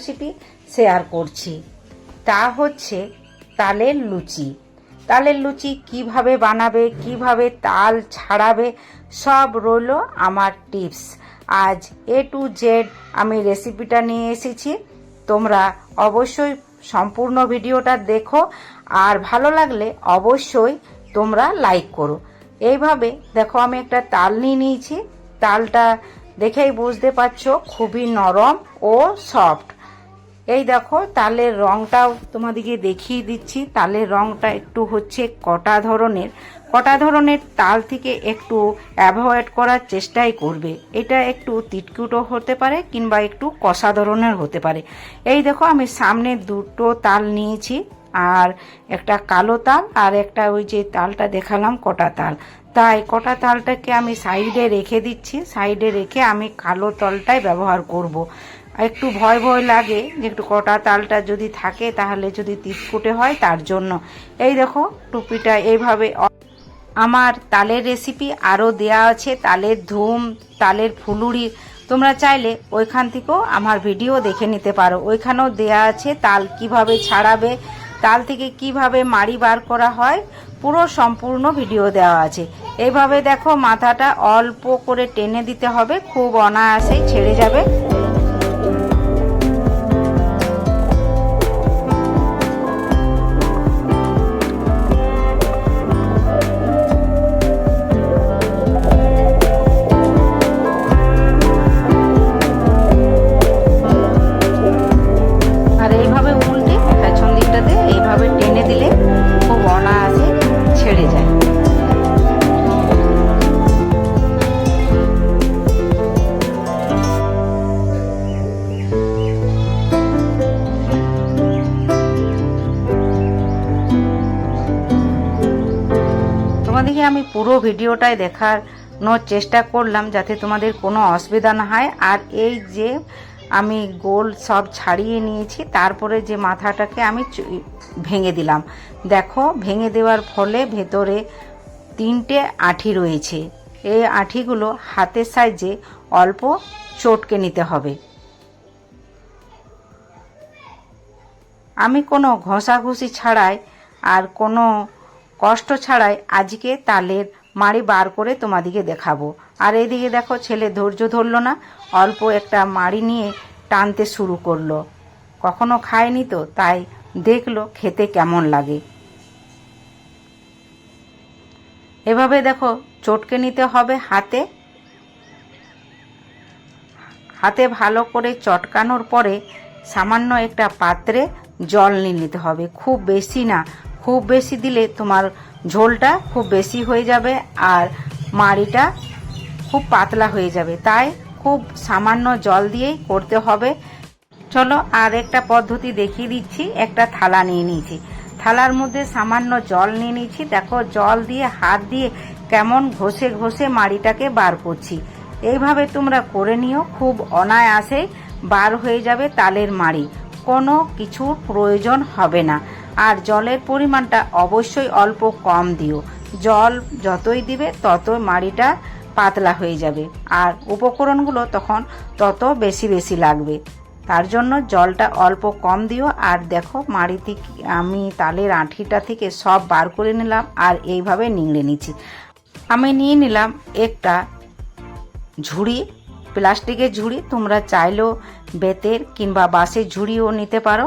Recipe share করছি। তা হচ্ছে তালের লুচি। তালের লুচি কীভাবে বানাবে, কীভাবে তাল ছাড়াবে, সব রইল আমার টিপস আজ এ টু জেড আমি রেসিপিটা নিয়ে এসেছি। তোমরা অবশ্যই সম্পূর্ণ ভিডিওটা দেখো। আর ভালো লাগলে অবশ্যই তোমরা লাইক করো। এইভাবে দেখো আমি একটা তাল নিয়ে নিয়েছি। তালটা দেখেই বুঝতে পারছ খুবই নরম ও সফট এই দেখো, তালের রংটাও তোমাদেরকে দেখিয়ে দিচ্ছি। তালের রংটা একটু হচ্ছে কটা ধরনের। কটা ধরনের তাল থেকে একটু অ্যাভয়েড করার চেষ্টাই করবে। এটা একটু তিটকুটো হতে পারে কিংবা একটু কষা ধরনের হতে পারে। এই দেখো, আমি সামনে দুটো তাল নিয়েছি, আর একটা কালো তাল আর একটা ওই যে তালটা দেখালাম, কটা তাল। তাই কটা তালটাকে আমি সাইডে রেখে দিচ্ছি। সাইডে রেখে আমি কালো তলটাই ব্যবহার করব। একটু ভয় ভয় লাগে যে একটু কটা তালটা যদি থাকে, তাহলে যদি তিতকুটে হয় তার জন্য। এই দেখো টুপিটা এইভাবে আমার তালের রেসিপি আরও দেয়া আছে, তালের ধুম, তালের ফুলুরি। তোমরা চাইলে ওইখান থেকেও আমার ভিডিও দেখে নিতে পারো। ওইখানেও দেয়া আছে তাল কীভাবে ছাড়াবে, তাল থেকে কীভাবে মাড়ি বার করা হয়, পুরো সম্পূর্ণ ভিডিও দেওয়া আছে। এইভাবে দেখো মাথাটা অল্প করে টেনে দিতে হবে, খুব অনায়াসেই ছেড়ে যাবে। আমি পুরো ভিডিওটাই দেখানোর চেষ্টা করলাম যাতে তোমাদের কোনো অসুবিধা না হয়। আর এই যে আমি গোল সব ছাড়িয়ে নিয়েছি, তারপরে যে মাথাটাকে আমি ভেঙে দিলাম। দেখো, ভেঙে দেওয়ার ফলে ভেতরে তিনটে আঠি রয়েছে। এই আঠিগুলো হাতের সাইজে অল্প চটকে নিতে হবে। আমি কোনো ঘষাঘষি ছাড়াই আর কোনো কষ্ট ছাড়াই আজকে তালের মাড়ি বার করে তোমাদিকে দেখাবো। আর এইদিকে দেখো, ছেলে ধৈর্য ধরলো না, অল্প একটা মাড়ি নিয়ে টানতে শুরু করল। কখনো খায়নি তো, তাই দেখল খেতে কেমন লাগে। এভাবে দেখো, চটকে নিতে হবে হাতে। হাতে ভালো করে চটকানোর পরে সামান্য একটা পাত্রে জল নিয়ে নিতে হবে। খুব বেশি না খুব বেশি দিলে তোমার ঝোলটা খুব বেশি হয়ে যাবে আর মাড়িটা খুব পাতলা হয়ে যাবে। তাই খুব সামান্য জল দিয়েই করতে হবে। চলো আর একটা পদ্ধতি দেখিয়ে দিচ্ছি। একটা থালা নিয়ে নিয়েছি। থালার মধ্যে সামান্য জল নিয়ে নিয়েছি। দেখো, জল দিয়ে, হাত দিয়ে কেমন ঘষে ঘষে মাড়িটাকে বার করছি। এইভাবে তোমরা করে নিও। খুব অনায়াসেই বার হয়ে যাবে তালের মাড়ি। কোনো কিছুর প্রয়োজন হবে না। আর জলের পরিমাণটা অবশ্যই অল্প কম দিও। জল যতই দিবে, ততই মাড়িটা পাতলা হয়ে যাবে। আর উপকরণগুলো তখন তত বেশি বেশি লাগবে। তার জন্য জলটা অল্প কম দিও। আর দেখো, মাড়ি থেকে, আমি তালের আঁঠিটা থেকে সব বার করে নিলাম আর এইভাবে নিংড়ে নিচ্ছি। আমি নিয়ে নিলাম একটা ঝুড়ি, প্লাস্টিকের ঝুড়ি। তোমরা চাইলেও বেতের কিংবা বাঁশের ঝুড়িও নিতে পারো।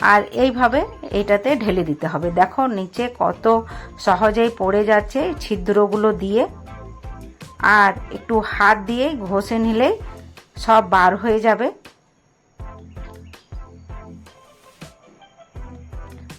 আর এইভাবে এটাতে ঢেলে দিতে হবে। দেখো নিচে কত সহজেই পড়ে যাচ্ছে ছিদ্রগুলো দিয়ে। আর একটু হাত দিয়ে ঘষে নিলেই সব বার হয়ে যাবে।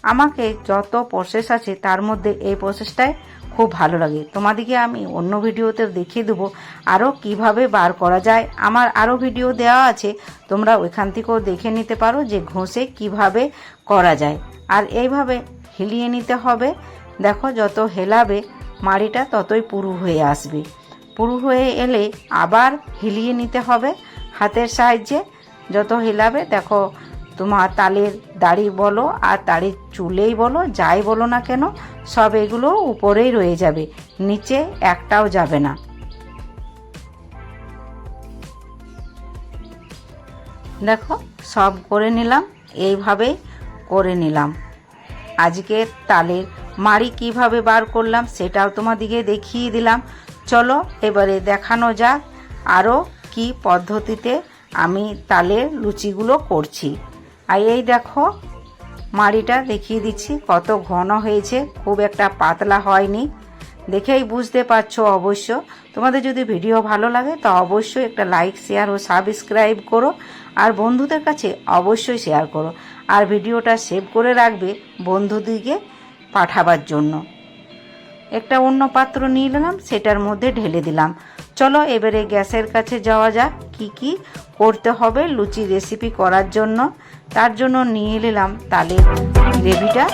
আমাকে যত প্রসেস আছে তার মধ্যে এই প্রসেসটাই খুব ভালো লাগে। তোমাদেরকে আমি অন্য ভিডিওতে দেখিয়ে দেবো আরও কীভাবে বার করা যায়। আমার আরও ভিডিও দেওয়া আছে, তোমরা ওইখান থেকেও দেখে নিতে পারো যে ঘষে কীভাবে করা যায়। আর এইভাবে হিলিয়ে নিতে হবে। দেখো, যত হেলাবে মাড়িটা ততই পুরু হয়ে আসবে। পুরু হয়ে এলে আবার হিলিয়ে নিতে হবে হাতের সাহায্যে। যত হেলাবে, দেখো, তোমার তালের দাড়ি বলো আর দাড়ির চুলেই বলো, যাই বলো না কেন সব এগুলো উপরেই রয়ে যাবে, নিচে একটাও যাবে না। দেখো, সব করে নিলাম এইভাবেই করে নিলাম। আজকে তালের মাড়ি কীভাবে বার করলাম সেটাও তোমাদিকে দেখিয়ে দিলাম। চলো, এবারে দেখানো যাক আরও কি পদ্ধতিতে আমি তালের লুচিগুলো করছি। আর এই দেখো মাড়িটা দেখিয়ে দিচ্ছি, কত ঘন হয়েছে, খুব একটা পাতলা হয়নি। দেখেই বুঝতে পারছ অবশ্য। তোমাদের যদি ভিডিও ভালো লাগে, তো অবশ্যই একটা লাইক, শেয়ার ও সাবস্ক্রাইব করো। আর বন্ধুদের কাছে অবশ্যই শেয়ার করো। আর ভিডিওটা সেভ করে রাখবে বন্ধুদিকে পাঠাবার জন্য। একটা অন্য পাত্র নিয়ে নিলাম, সেটার মধ্যে ঢেলে দিলাম। চলো এবারে গ্যাসের কাছে যাওয়া যাক, কি কি করতে হবে, লুচি রেসিপি করার জন্য। তার জন্য নিয়ে নিলাম তালের গ্রেভিটা।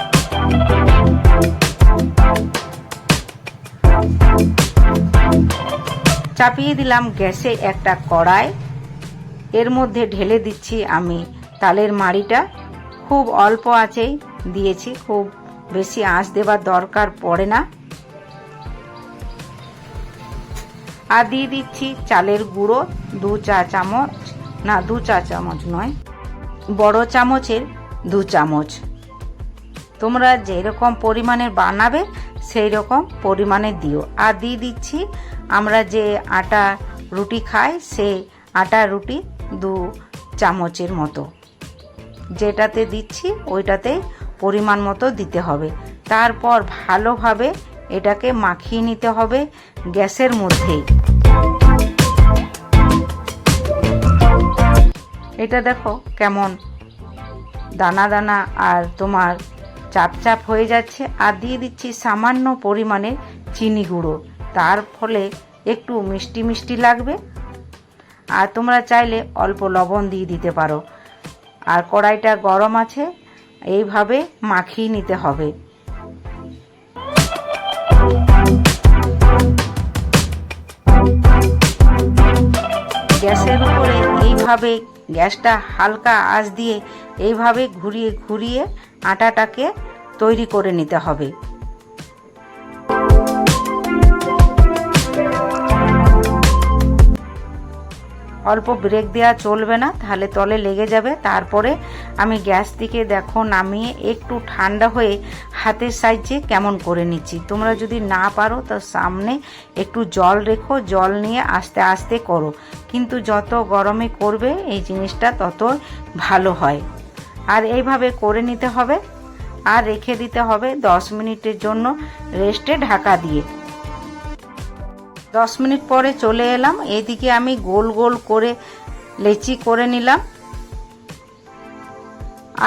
চাপিয়ে দিলাম গ্যাসে একটা কড়াই। এর মধ্যে ঢেলে দিচ্ছি আমি তালের মাড়িটা। খুব অল্প আঁচেই দিয়েছি, খুব বেশি আঁচ দেবার দরকার পড়ে না। আর দিয়ে দিচ্ছি চালের গুঁড়ো, দু চা চামচ, না, দু চা চামচ নয়। বড় চামচের দু চামচ। তোমরা যেরকম পরিমাণের বানাবে সেই রকম পরিমাণে দিও। আর দিয়ে দিচ্ছি, আমরা যে আটা রুটি খাই, সেই আটা রুটি দু চামচের মতো। যেটাতে দিচ্ছি ওইটাতেই পরিমাণ মতো দিতে হবে। তারপর ভালোভাবে এটাকে মাখিয়ে নিতে হবে গ্যাসের মধ্যেই। এটা দেখো কেমন। দানা দানা আর তোমার চাপ চাপ হয়ে যাচ্ছে আর দিয়ে দিচ্ছি সামান্য পরিমাণে চিনি গুঁড়ো। তার ফলে একটু মিষ্টি মিষ্টি লাগবে আর তোমরা চাইলে অল্প লবণ দিয়ে দিতে পারো। আর কড়াইটা গরম আছে, এইভাবে মাখিয়ে নিতে হবে। গ্যাসের উপরে এইভাবে গ্যাসটা হালকা আঁচ দিয়ে এইভাবে ঘুরিয়ে ঘুরিয়ে আটাটাকে তৈরি করে নিতে হবে। অল্প ব্রেক দেওয়া চলবে না, তাহলে তলে লেগে যাবে। তারপরে আমি গ্যাস থেকে দেখো নামিয়ে একটু ঠান্ডা হয়ে হাতের সাইজে কেমন করে নিচ্ছি। তোমরা যদি না পারো, তো সামনে একটু জল রেখো, জল নিয়ে আস্তে আস্তে করো। কিন্তু যত গরমে করবে, এই জিনিসটা তত ভালো হয়। আর এইভাবে করে নিতে হবে। আর রেখে দিতে হবে দশ মিনিটের জন্য রেস্টে ঢাকা দিয়ে। দশ মিনিট পরে চলে এলাম। এদিকে আমি গোল গোল করে লেচি করে নিলাম।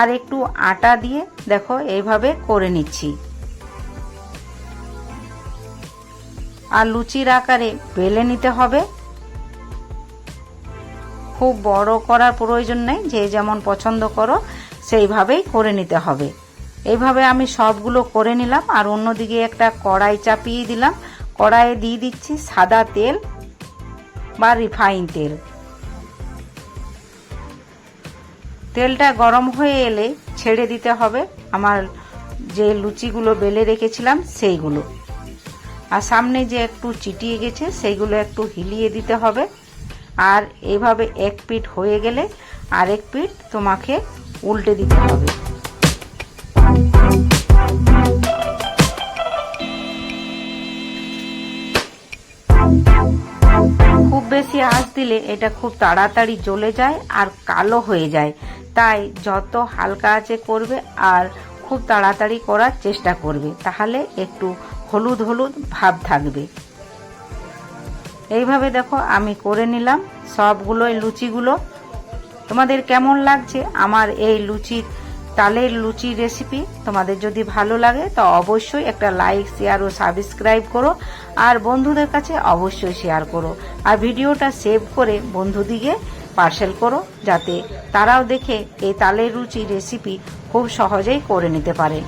আর একটু আটা দিয়ে দেখো, এইভাবে করে নিচ্ছি। আর লুচির আকারে বেলে নিতে হবে। খুব বড় করার প্রয়োজন নেই, যে যেমন পছন্দ করো, সেইভাবেই করে নিতে হবে। এইভাবে আমি সবগুলো করে নিলাম, আর অন্যদিকে একটা কড়াই চাপিয়ে দিলাম। কড়াইয়ে দিয়ে দিচ্ছি সাদা তেল বা রিফাইন তেল। তেলটা গরম হয়ে এলে ছেড়ে দিতে হবে। আমার যে লুচিগুলো বেলে রেখেছিলাম সেইগুলো। আর সামনে যে একটু চিটিয়ে গেছে, সেইগুলো একটু হিলিয়ে দিতে হবে। আর এইভাবে এক পিঠ হয়ে গেলে আরেক পিঠ তোমাকে উল্টে দিতে হবে। বেশি আঁচ দিলে এটা খুব তাড়াতাড়ি জ্বলে যায় আর কালো হয়ে যায়। তাই যত হালকা আঁচে করবে আর খুব তাড়াতাড়ি করার চেষ্টা করবে। তাহলে একটু হলুদ হলুদ ভাব থাকবে। এইভাবে দেখো আমি করে নিলাম সবগুলোই লুচিগুলো। তোমাদের কেমন লাগছে? আমার এই লুচির তালের লুচি রেসিপি তোমাদের যদি ভালো লাগে, তো অবশ্যই একটা লাইক শেয়ার ও সাবস্ক্রাইব করো। আর বন্ধুদের কাছে অবশ্যই শেয়ার করো। আর ভিডিওটা সেভ করে বন্ধুদিকে পার্সেল করো, যাতে তারাও দেখে এই তালের রুচি রেসিপি খুব সহজেই করে নিতে পারে।